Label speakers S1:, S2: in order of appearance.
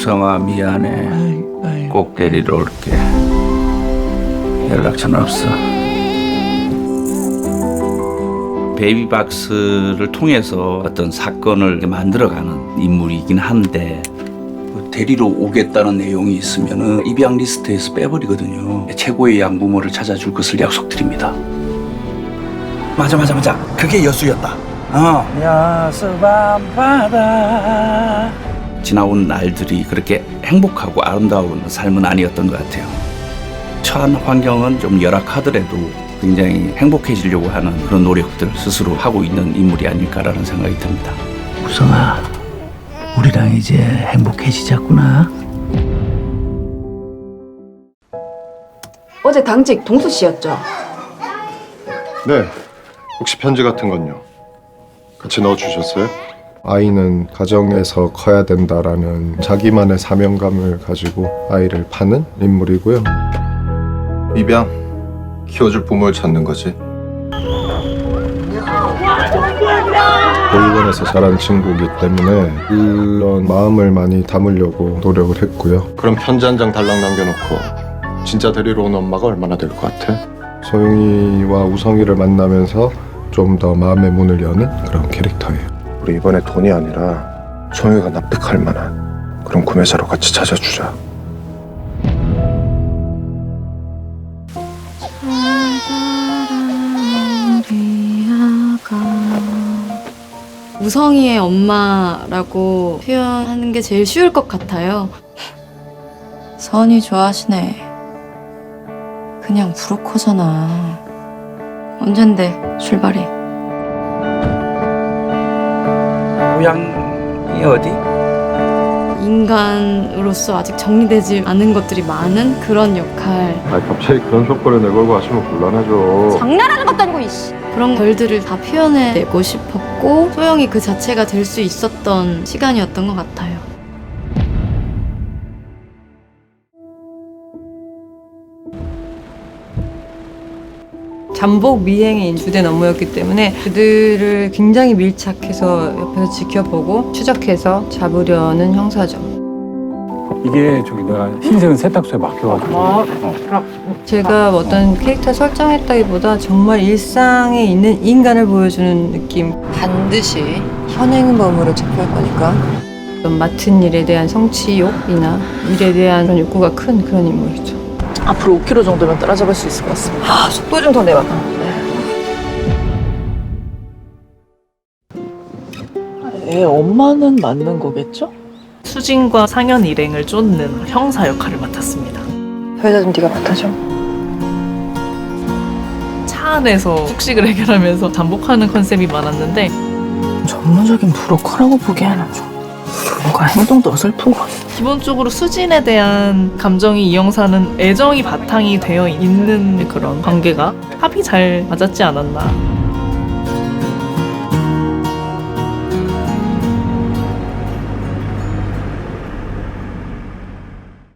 S1: 우성아 미안해. 꼭 데리러 올게. 연락처는 없어. 베이비박스를 통해서 어떤 사건을 만들어가는 인물이긴 한데 그 데리러 오겠다는 내용이 있으면 입양 리스트에서 빼버리거든요. 최고의 양부모를 찾아줄 것을 약속드립니다.
S2: 맞아 맞아 맞아 그게 여수였다 어 여수 밤바다
S1: 지나온 날들이 그렇게 행복하고 아름다운 삶은 아니었던 것 같아요. 처한 환경은 좀 열악하더라도 굉장히 행복해지려고 하는 그런 노력들 스스로 하고 있는 인물이 아닐까라는 생각이 듭니다.
S2: 우성아 우리랑 이제 행복해지자꾸나
S3: 어제 당직 동수 씨였죠?
S4: 네. 혹시 편지 같은 건요? 같이 넣어주셨어요? 아이는 가정에서 커야 된다라는 자기만의 사명감을 가지고 아이를 파는 인물이고요. 입양, 키워줄 부모를 찾는 거지. 보육원에서 자란 친구이기 때문에 그런 마음을 많이 담으려고 노력을 했고요. 그럼 편지 한 장 달랑 남겨놓고 진짜 데리러 온 엄마가 얼마나 될 것 같아? 소영이와 우성이를 만나면서 좀 더 마음의 문을 여는 그런 캐릭터예요. 우리 이번에 돈이 아니라 소영이가 납득할 만한 그런 구매자로 같이 찾아주자.
S5: 우성이의 엄마라고 표현하는 게 제일 쉬울 것 같아요. 선이 좋아하시네. 그냥 브로커잖아. 언젠데 출발이.
S1: 고향이 어디?
S5: 인간으로서 아직 정리되지 않은 것들이 많은 그런 역할.
S4: 아 갑자기 그런 속보를 내걸고 하시면 곤란하죠.
S3: 장난하는 것도 아니고 이씨.
S5: 그런 결들을 다 표현해내고 싶었고 소영이 그 자체가 될 수 있었던 시간이었던 것 같아요.
S6: 잠복 미행이 주된 업무였기 때문에 그들을 굉장히 밀착해서 옆에서 지켜보고 추적해서 잡으려는 형사죠.
S7: 이게 저기 내가 흰색은 세탁소에 맡겨가지고
S6: 제가 어떤 캐릭터 설정했다기보다 정말 일상에 있는 인간을 보여주는 느낌.
S8: 반드시
S6: 현행범으로 체포할 거니까. 어떤 맡은 일에 대한 성취욕이나 일에 대한 그런 욕구가 큰 그런 인물이죠.
S8: 앞으로 5km 정도면 따라잡을 수 있을 것 같습니다.
S6: 아, 속도 좀 더 내봐.
S8: 애 엄마는 맞는 거겠죠?
S9: 수진과 상현 일행을 쫓는 형사 역할을 맡았습니다.
S6: 여자 좀 네가 맡아줘.
S9: 차 안에서 숙식을 해결하면서 잠복하는 컨셉이 많았는데
S8: 전문적인 브로커라고 보기에는 좀 뭔가 행동도 어설프고
S9: 기본적으로 수진에 대한 감정이 이 형사는 애정이 바탕이 되어 있는 그런 관계가 합이 잘 맞았지 않았나.